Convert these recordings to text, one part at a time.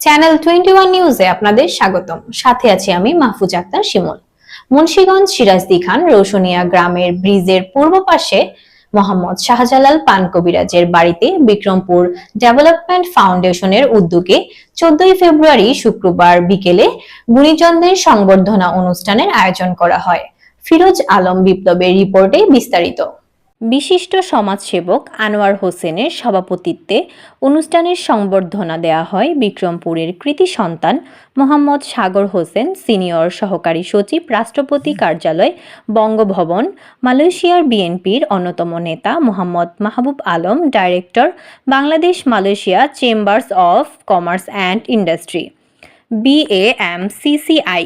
Channel twenty one নিউজে আপনাদের স্বাগতম। সাথে আছি আমি মাহফুজ আক্তার শিমুল। মুন্সিগঞ্জ সিরাজদি খান রৌশনিয়া গ্রামের ব্রিজের পূর্ব পাশে মোহাম্মদ শাহজালাল পান কবিরাজের বাড়িতে বিক্রমপুর ডেভেলপমেন্ট ফাউন্ডেশনের উদ্যোগে চোদ্দই ফেব্রুয়ারি শুক্রবার বিকেলে গুণীজনদের সংবর্ধনা অনুষ্ঠানের আয়োজন করা হয়। ফিরোজ আলম বিপ্লবের রিপোর্টে বিস্তারিত। বিশিষ্ট সমাজসেবক আনোয়ার হোসেনের সভাপতিত্বে অনুষ্ঠানের সংবর্ধনা দেয়া হয় বিক্রমপুরের কৃতি সন্তান মোহাম্মদ সাগর হোসেন, সিনিয়র সহকারী সচিব, রাষ্ট্রপতি কার্যালয়, বঙ্গভবন, মালয়েশিয়ার বিএনপির অন্যতম নেতা Mohammad Mahbub Alam, director, Bangladesh Malaysia chambers of commerce and industry, BAMCCI.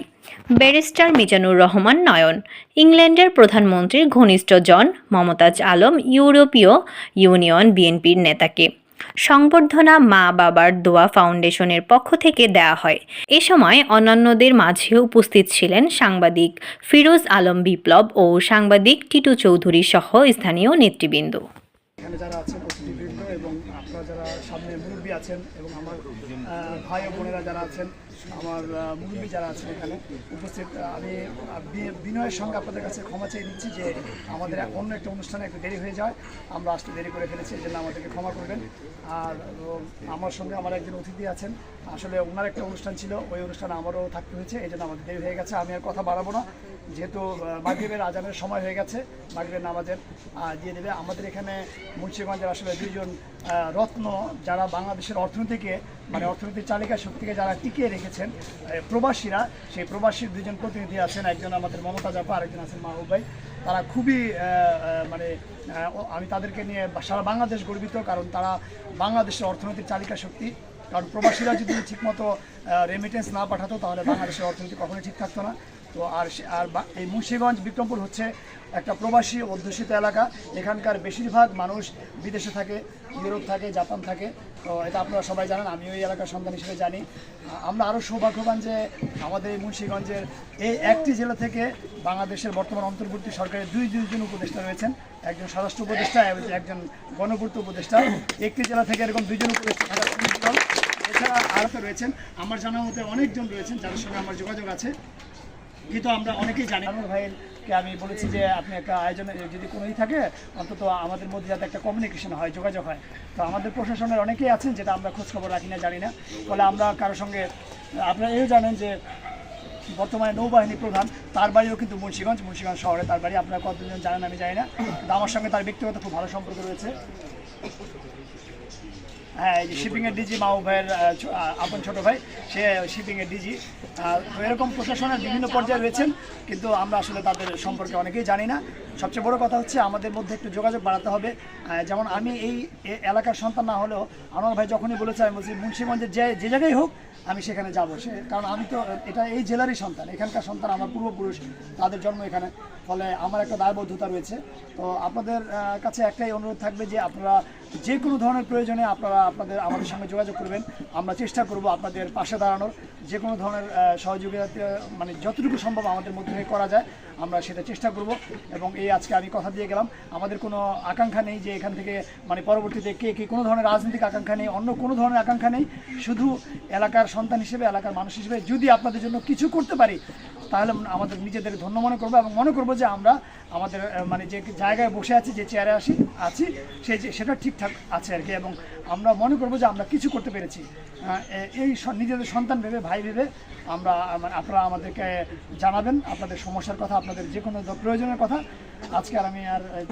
Barrister Mizanur Rahman Nayan. ইংল্যান্ডের প্রধানমন্ত্রীর ঘনিষ্ঠ জন মমতাজ আলম ইউরোপীয় ইউনিয়ন বিএনপির নেতাকে। সংবর্ধনা মা বাবার দোয়া ফাউন্ডেশনের পক্ষ থেকে দেয়া হয়। এ সময় অন্যান্যদের মাঝে উপস্থিত ছিলেন সাংবাদিক ফিরোজ আলম বিপ্লব ও সাংবাদিক টিটু চৌধুরী সহ স্থানীয় নেতৃবৃন্দ। এবং আপনারা যারা সামনে মুরব্বী আছেন এবং আমার ভাই বোনেরা যারা আছেন আমার মুরব্বী যারা আছেন এখানে উপস্থিত আমি বিনয়ের সঙ্গে আপনাদের কাছে ক্ষমা চেয়ে নিচ্ছি যে আমাদের অন্য একটা অনুষ্ঠানে একটু দেরি হয়ে যায়। আমরা আসতে দেরি করে ফেলেছি, এই জন্য আমাদেরকে ক্ষমা করবেন। আর আমার সঙ্গে আমার একজন অতিথি আছেন। আসলে ওনার একটা অনুষ্ঠান ছিল, ওই অনুষ্ঠানে আমারও থাকতে হয়েছে, এই জন্য আমাদের দেরি হয়ে গেছে। আমি আর কথা বাড়াবো না, যেহেতু মাগরিবের আজানের সময় হয়ে গেছে, মাগরিবের নামাজের দিয়ে দেবে। আমাদের এখানে মুন্সিগঞ্জের আসলে দুইজন রত্ন, যারা বাংলাদেশের অর্থনীতিকে মানে অর্থনীতির চালিকা শক্তিকে যারা টিকিয়ে রেখেছেন প্রবাসীরা, সেই প্রবাসীর দুজন প্রতিনিধি আছেন, একজন আমাদের মমতা জাপা, আরেকজন আছেন মাহবুব ভাই। তারা খুবই মানে আমি তাদেরকে নিয়ে সারা বাংলাদেশ গর্বিত, কারণ তারা বাংলাদেশের অর্থনীতির চালিকা শক্তি। কারণ প্রবাসীরা যদি ঠিকমতো রেমিটেন্স না পাঠাতো, তাহলে বাংলাদেশের অর্থনীতি কখনোই ঠিক থাকতো না। তো আর আর এই মুন্সিগঞ্জ, বিক্রমপুর হচ্ছে একটা প্রবাসী অধ্যুষিত এলাকা। এখানকার বেশিরভাগ মানুষ বিদেশে থাকে, ইউরোপ থাকে, জাপান থাকে। তো এটা আপনারা সবাই জানেন, আমিও এই এলাকার সন্তান হিসেবে জানি। আমরা আরও সৌভাগ্যবান যে আমাদের এই মুন্সিগঞ্জের এই একটি জেলা থেকে বাংলাদেশের বর্তমান অন্তর্বর্তী সরকারের দুই দুইজন উপদেষ্টা রয়েছেন। একজন স্বরাষ্ট্র উপদেষ্টা এবং একজন গণপূর্ত উপদেষ্টা। একটি জেলা থেকে এরকম দুইজন উপদেষ্টা সুযোগ এছাড়া আরও রয়েছেন। আমার জানা মতে অনেকজন রয়েছেন যাদের সঙ্গে আমার যোগাযোগ আছে। কিন্তু আমরা অনেকেই জানি। আমার ভাইয়েরকে আমি বলেছি যে আপনি একটা আয়োজনে যদি কোনো ই থাকে, অন্তত আমাদের মধ্যে যাতে একটা কমিউনিকেশন হয়, যোগাযোগ হয়। তো আমাদের প্রশাসনের অনেকেই আছেন যেটা আমরা খোঁজখবর রাখি না, জানি না। ফলে আমরা কারোর সঙ্গে, আপনারা এও জানেন যে বর্তমানে নৌবাহিনী প্রধান, তার বাড়িও কিন্তু মুন্সিগঞ্জ মুন্সিগঞ্জ শহরে তার বাড়ি। আপনারা কতজন জানেন আমি জানি না। আমার সঙ্গে তার ব্যক্তিগত খুব ভালো সম্পর্ক রয়েছে। হ্যাঁ এই শিপিংয়ের ডিজি মাউ ভাইয়ের আপন ছোট ভাই, সে শিপিংয়ের ডিজি এরকম প্রশাসনের বিভিন্ন পর্যায়ে রয়েছেন, কিন্তু আমরা আসলে তাদের সম্পর্কে অনেকেই জানি না। সবচেয়ে বড় কথা হচ্ছে আমাদের মধ্যে একটু যোগাযোগ বাড়াতে হবে। যেমন আমি এই এলাকার সন্তান না হলেও আনোয়ার ভাই যখনই বলেছে, আমি বলছি, মুন্সিগঞ্জের যে যে জায়গায় হোক, আমি সেখানে যাব। সে, কারণ আমি তো, এটা এই জেলারই সন্তান, এখানকার সন্তান আমার পূর্বপুরুষ, তাদের জন্ম এখানে। ফলে আমার একটা দায়বদ্ধতা রয়েছে। তো আপনাদের কাছে একটাই অনুরোধ থাকবে যে আপনারা যে কোনো ধরনের প্রয়োজনে আপনারা আপনাদের আমাদের সঙ্গে যোগাযোগ করবেন। আমরা চেষ্টা করব আপনাদের পাশে দাঁড়ানোর। যে কোনো ধরনের সহযোগিতা মানে যতটুকু সম্ভব আমাদের মধ্যে করা যায়, আমরা সেটা চেষ্টা করব। এবং এই আজকে আমি কথা দিয়ে গেলাম, আমাদের কোনো আকাঙ্ক্ষা নেই যে এখান থেকে মানে পরবর্তীতে কে কি, কোনো ধরনের রাজনৈতিক আকাঙ্ক্ষা নেই, অন্য কোনো ধরনের আকাঙ্ক্ষা নেই। শুধু এলাকার সন্তান হিসেবে, এলাকার মানুষ হিসেবে যদি আপনাদের জন্য কিছু করতে পারি তাহলে আমাদের নিজেদের ধন্য মনে করব এবং মনে করব যে আমরা আমাদের মানে যে জায়গায় বসে আছি, যে চেয়ারে আসি, আছি সেই যে- সেটা ঠিকঠাক আছে আর কি এবং আমরা মনে করব যে আমরা কিছু করতে পেরেছি। এই নিজেদের সন্তান ভেবে, ভাই ভেবে আমরা মানে আপনারা আমাদেরকে জানাবেন, আপনাদের সমস্যার কথা, আপনাদের যে কোনো প্রয়োজনের কথা। আজকে আর আমি আর